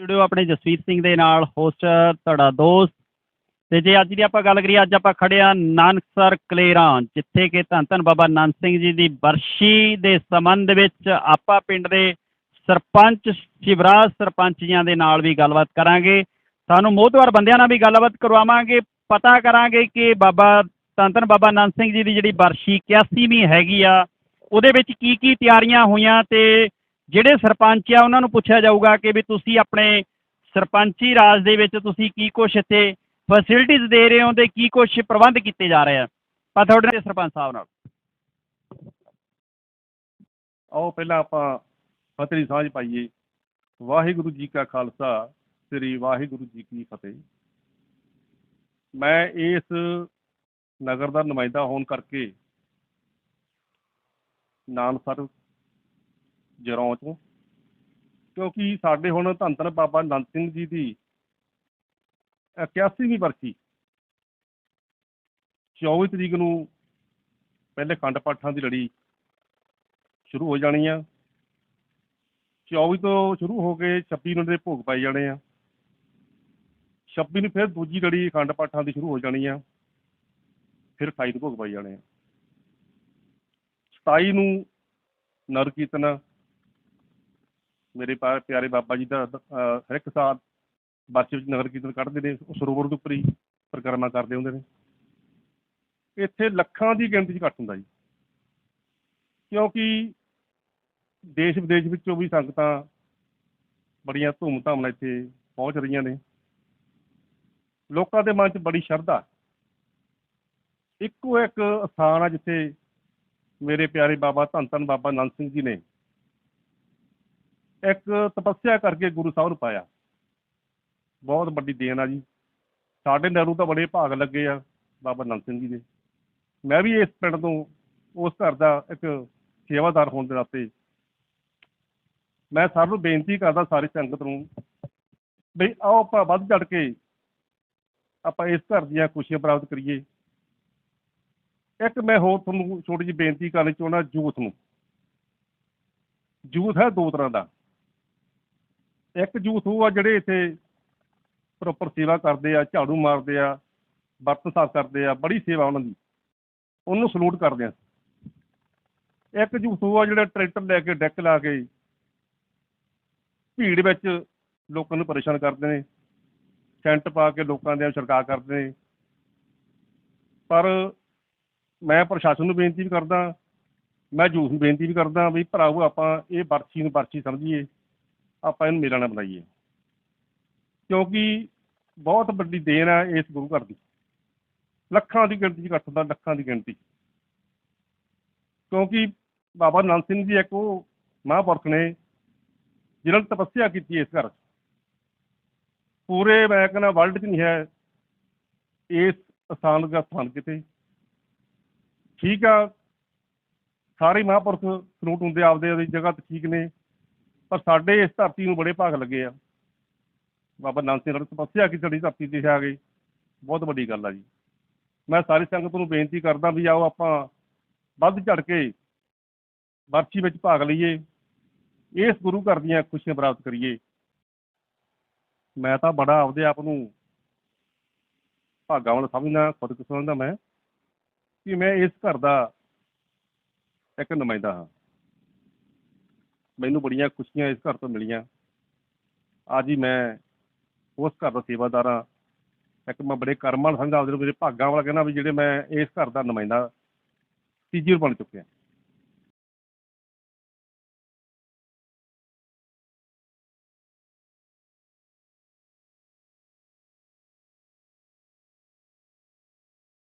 ਜੁੜਿਓ ਆਪਣੇ ਜਸਵੀਰ ਸਿੰਘ ਦੇ ਨਾਲ ਹੋਸਟ ਤੁਹਾਡਾ ਦੋਸਤ। ਤੇ ਜੇ ਅੱਜ ਦੀ ਆਪਾਂ ਗੱਲ ਕਰੀਏ, ਅੱਜ ਆਪਾਂ ਖੜੇ ਆ ਨਾਨਕਸਰ ਕਲੇਰਾਂ, ਜਿੱਥੇ ਕਿ ਧੰਨ ਧੰਨ ਬਾਬਾ ਨਾਨਕ ਸਿੰਘ ਜੀ ਦੀ ਬਰਸ਼ੀ ਦੇ ਸੰਬੰਧ ਵਿੱਚ ਆਪਾਂ ਪਿੰਡ ਦੇ ਸਰਪੰਚ, ਸ਼ਿਵਰਾਜ ਸਰਪੰਚ ਜੀਆਂ ਦੇ ਨਾਲ ਵੀ ਗੱਲਬਾਤ ਕਰਾਂਗੇ। ਸਾਨੂੰ ਮੋਹਤਵਾਰ ਬੰਦਿਆਂ ਨਾਲ ਵੀ ਗੱਲਬਾਤ ਕਰਵਾਵਾਂਗੇ। ਪਤਾ ਕਰਾਂਗੇ ਕਿ ਬਾਬਾ, ਧੰਨ ਧੰਨ ਬਾਬਾ ਨਾਨਕ ਸਿੰਘ ਜੀ ਦੀ ਜਿਹੜੀ ਬਰਸ਼ੀ 81ਵੀਂ ਹੈਗੀ ਆ, ਉਹਦੇ ਵਿੱਚ ਕੀ ਕੀ ਤਿਆਰੀਆਂ ਹੋਈਆਂ ਤੇ ਜਿਹੜੇ ਸਰਪੰਚ ਆ, ਉਹਨਾਂ ਨੂੰ ਪੁੱਛਿਆ ਜਾਊਗਾ ਕਿ ਵੀ ਤੁਸੀਂ ਆਪਣੇ ਸਰਪੰਚੀ ਰਾਜ ਦੇ ਵਿੱਚ ਤੁਸੀਂ ਕੀ ਕੁਛ ਇੱਥੇ ਫੈਸਿਲਿਟੀਜ਼ ਦੇ ਰਹੇ ਹੋ ਤੇ ਕੀ ਕੁਛ ਪ੍ਰਬੰਧ ਕੀਤੇ ਜਾ ਰਹੇ ਆ। ਪਰ ਤੁਹਾਡੇ ਸਰਪੰਚ ਸਾਹਿਬ ਨਾਲ। ਆਓ, ਪਹਿਲਾਂ ਆਪਾਂ ਫਤਿਹ ਸਾਂਝ ਪਾਈਏ। ਵਾਹਿਗੁਰੂ ਜੀ ਕਾ ਖਾਲਸਾ, ਸ੍ਰੀ ਵਾਹਿਗੁਰੂ ਜੀ ਕੀ ਫਤਿਹ। ਮੈਂ ਇਸ ਨਗਰ ਦਾ ਨੁਮਾਇੰਦਾ ਹੋਣ ਕਰਕੇ ਨਾਨਸਰ ਜਰੌਂ ਤੋਂ ਕਿਉਂਕਿ ਸਾਡੇ ਹੁਣ ਧੰਨ ਧੰਨ ਬਾਬਾ ਨੰਦ ਸਿੰਘ ਜੀ ਦੀ 81ਵੀਂ ਬਰਸੀ। 24 ਤਰੀਕ ਨੂੰ ਪਹਿਲੇ ਖੰਡ ਪਾਠਾਂ ਦੀ ਲੜੀ ਸ਼ੁਰੂ ਹੋ ਜਾਣੀ ਆ। 24 ਤੋਂ ਸ਼ੁਰੂ ਹੋ ਕੇ 26 ਨੂੰ ਦੇ ਭੋਗ ਪਾਈ ਜਾਣੇ ਆ। 26 ਨੂੰ ਫਿਰ ਦੂਜੀ ਲੜੀ ਖੰਡ ਪਾਠਾਂ ਦੀ ਸ਼ੁਰੂ ਹੋ ਜਾਣੀ ਆ। ਫਿਰ 28 ਨੂੰ ਭੋਗ ਪਾਈ ਜਾਣੇ ਆ। 27 ਨੂੰ ਨਰ ਕੀਰਤਨ ਮੇਰੇ ਪਾ- ਪਿਆਰੇ ਬਾਬਾ ਜੀ ਦਾ ਅਹ, ਹਰ ਇੱਕ ਸਾਲ ਬੱਸ ਵਿੱਚ ਨਗਰ ਕੀਰਤਨ ਕੱਢਦੇ ਨੇ ਉਹ ਸਰੋਵਰ ਦੇ ਉੱਪਰ ਹੀ ਪਰਿਕਰਮਾ ਕਰਦੇ ਹੁੰਦੇ ਨੇ। ਇੱਥੇ ਲੱਖਾਂ ਦੀ ਗਿਣਤੀ 'ਚ ਇਕੱਠ ਹੁੰਦਾ ਜੀ। ਕਿਉਂਕਿ ਦੇਸ਼ ਵਿਦੇਸ਼ ਵਿੱਚੋਂ ਵੀ ਸੰਗਤਾਂ ਬੜੀਆਂ ਧੂਮ-ਧਾਮ ਨਾਲ ਇੱਥੇ ਪਹੁੰਚ ਰਹੀਆਂ ਨੇ। ਲੋਕਾਂ ਦੇ ਮਨ 'ਚ ਬੜੀ ਸ਼ਰਧਾ ਇੱਕੋ ਇੱਕ ਸਥਾਨ ਆ ਜਿੱਥੇ ਮੇਰੇ ਪਿਆਰੇ ਬਾਬਾ ਧੰਨ ਧੰਨ ਬਾਬਾ ਨੰਦ ਸਿੰਘ ਜੀ ਨੇ ਇੱਕ ਤਪੱਸਿਆ ਕਰਕੇ ਗੁਰੂ ਸਾਹਿਬ ਨੂੰ ਪਾਇਆ। ਬਹੁਤ ਵੱਡੀ ਦੇਣ ਆ ਜੀ। ਸਾਡੇ ਨਹਿਰੂ ਤਾਂ ਬੜੇ ਭਾਗ ਲੱਗੇ ਆ, ਬਾਬਾ ਨੰਦ ਸਿੰਘ ਜੀ ਦੇ। ਮੈਂ ਵੀ ਇਸ ਪਿੰਡ ਤੋਂ ਉਸ ਘਰ ਦਾ ਇੱਕ ਸੇਵਾਦਾਰ ਹੋਣ ਦੇ ਨਾਤੇ ਮੈਂ ਸਭ ਨੂੰ ਬੇਨਤੀ ਕਰਦਾ ਸਾਰੀ ਸੰਗਤ ਨੂੰ ਵੀ ਆਓ ਆਪਾਂ ਵੱਧ ਚੜ ਕੇ ਆਪਾਂ ਇਸ ਘਰ ਦੀਆਂ ਖੁਸ਼ੀਆਂ ਪ੍ਰਾਪਤ ਕਰੀਏ। ਇੱਕ ਮੈਂ ਹੋਰ ਤੁਹਾਨੂੰ ਛੋਟੀ ਜਿਹੀ ਬੇਨਤੀ ਕਰਨੀ ਚਾਹੁੰਦਾ ਜੂਥ ਨੂੰ। ਜੂਥ ਹੈ ਦੋ ਤਰ੍ਹਾਂ ਦਾ। ਇੱਕ ਜੂਥ ਉਹ ਆ ਜਿਹੜੇ ਇੱਥੇ ਪ੍ਰੋਪਰ ਸੇਵਾ ਕਰਦੇ ਆ, ਝਾੜੂ ਮਾਰਦੇ ਆ, ਬਰਤਨ ਸਾਫ਼ ਕਰਦੇ ਆ, ਬੜੀ ਸੇਵਾ ਉਹਨਾਂ ਦੀ। ਉਹਨੂੰ ਸਲੂਟ ਕਰਦੇ ਆ ਇੱਕ ਜੂਥ ਉਹ ਆ ਜਿਹੜਾ ਟਰੈਕਟਰ ਲੈ ਕੇ, ਡੈਕ ਲਾ ਕੇ ਭੀੜ ਵਿੱਚ ਲੋਕਾਂ ਨੂੰ ਪਰੇਸ਼ਾਨ ਕਰਦੇ ਨੇ। ਟੈਂਟ ਪਾ ਕੇ ਲੋਕਾਂ ਦੇ ਛਿੜਕਾਅ ਕਰਦੇ ਨੇ। ਪਰ ਮੈਂ ਪ੍ਰਸ਼ਾਸਨ ਨੂੰ ਬੇਨਤੀ ਵੀ ਕਰਦਾ, ਮੈਂ ਜੂਸ ਨੂੰ ਬੇਨਤੀ ਵੀ ਕਰਦਾ ਵੀ ਭਰਾਵੋ, ਆਪਾਂ ਇਹ ਬਰਛੀ ਨੂੰ ਬਰਛੀ ਸਮਝੀਏ। ਆਪਾਂ ਇਹਨੂੰ ਮੇਲਾ ਨਾ ਬਣਾਈਏ। ਕਿਉਂਕਿ ਬਹੁਤ ਵੱਡੀ ਦੇਣ ਹੈ ਇਸ ਗੁਰੂ ਘਰ ਦੀ। ਲੱਖਾਂ ਦੀ ਗਿਣਤੀ 'ਚ ਇਕੱਠ ਦਾ ਲੱਖਾਂ ਦੀ ਗਿਣਤੀ ਕਿਉਂਕਿ ਬਾਬਾ ਨੰਦ ਸਿੰਘ ਜੀ ਇੱਕ ਉਹ ਮਹਾਂਪੁਰਖ ਨੇ ਜਿਨ੍ਹਾਂ ਨੇ ਤਪੱਸਿਆ ਕੀਤੀ ਇਸ ਘਰ 'ਚ। ਪੂਰੇ ਮੈਂ ਕਹਿੰਦਾ ਵਰਲਡ 'ਚ ਨਹੀਂ ਹੈ ਇਸ ਸਥਾਨ ਦਾ ਸਥਾਨ ਕਿਤੇ। ਠੀਕ ਆ, ਸਾਰੇ ਮਹਾਂਪੁਰਖ ਸਲੂਟ ਹੁੰਦੇ ਆਪਦੇ ਆਪਦੀ ਜਗ੍ਹਾ ਤੇ ਠੀਕ ਨੇ। ਪਰ ਸਾਡੇ ਇਸ ਧਰਤੀ ਨੂੰ ਬੜੇ ਭਾਗ ਲੱਗੇ ਆ। ਬਾਬਾ ਨਾਨਕ ਸਿੰਘ ਨੇ ਤਪੱਸਿਆ ਕੀਤੀ ਸਾਡੀ ਧਰਤੀ ਤੇ ਆ ਗਈ ਬਹੁਤ ਵੱਡੀ ਗੱਲ ਆ ਜੀ। ਮੈਂ ਸਾਰੀ ਸੰਗਤ ਨੂੰ ਬੇਨਤੀ ਕਰਦਾ ਵੀ ਆਓ ਆਪਾਂ ਵੱਧ ਚੜ ਕੇ ਵਰਚੀ ਵਿੱਚ ਭਾਗ ਲਈਏ। ਇਸ ਗੁਰੂ ਘਰ ਦੀਆਂ ਖੁਸ਼ੀਆਂ ਪ੍ਰਾਪਤ ਕਰੀਏ। ਮੈਂ ਤਾਂ ਬੜਾ ਆਪਦੇ ਆਪ ਨੂੰ ਭਾਗਾਂ ਵਾਲਾ ਸਮਝਦਾ, ਖੁਦ ਸਮਝਦਾ ਮੈਂ ਕਿ ਮੈਂ ਇਸ ਘਰ ਦਾ ਇੱਕ ਨੁਮਾਇੰਦਾ ਹਾਂ। ਮੈਨੂੰ ਬੜੀਆਂ ਖੁਸ਼ੀਆਂ ਇਸ ਘਰ ਤੋਂ ਮਿਲੀਆਂ। ਅੱਜ ਹੀ ਮੈਂ ਉਸ ਘਰ ਦਾ ਸੇਵਾਦਾਰ ਹਾਂ। ਇੱਕ ਮੈਂ ਬੜੇ ਕਰਮਾਂ ਨਾਲ ਸਮਝਦਾ ਆਪਦੇ ਮੇਰੇ ਭਾਗਾਂ ਵਾਲਾ ਕਹਿੰਦਾ ਵੀ ਜਿਹੜੇ ਮੈਂ ਇਸ ਘਰ ਦਾ ਨੁਮਾਇੰਦਾ ਤੀਜੀ ਵਾਰ ਬਣ ਚੁੱਕਿਆ।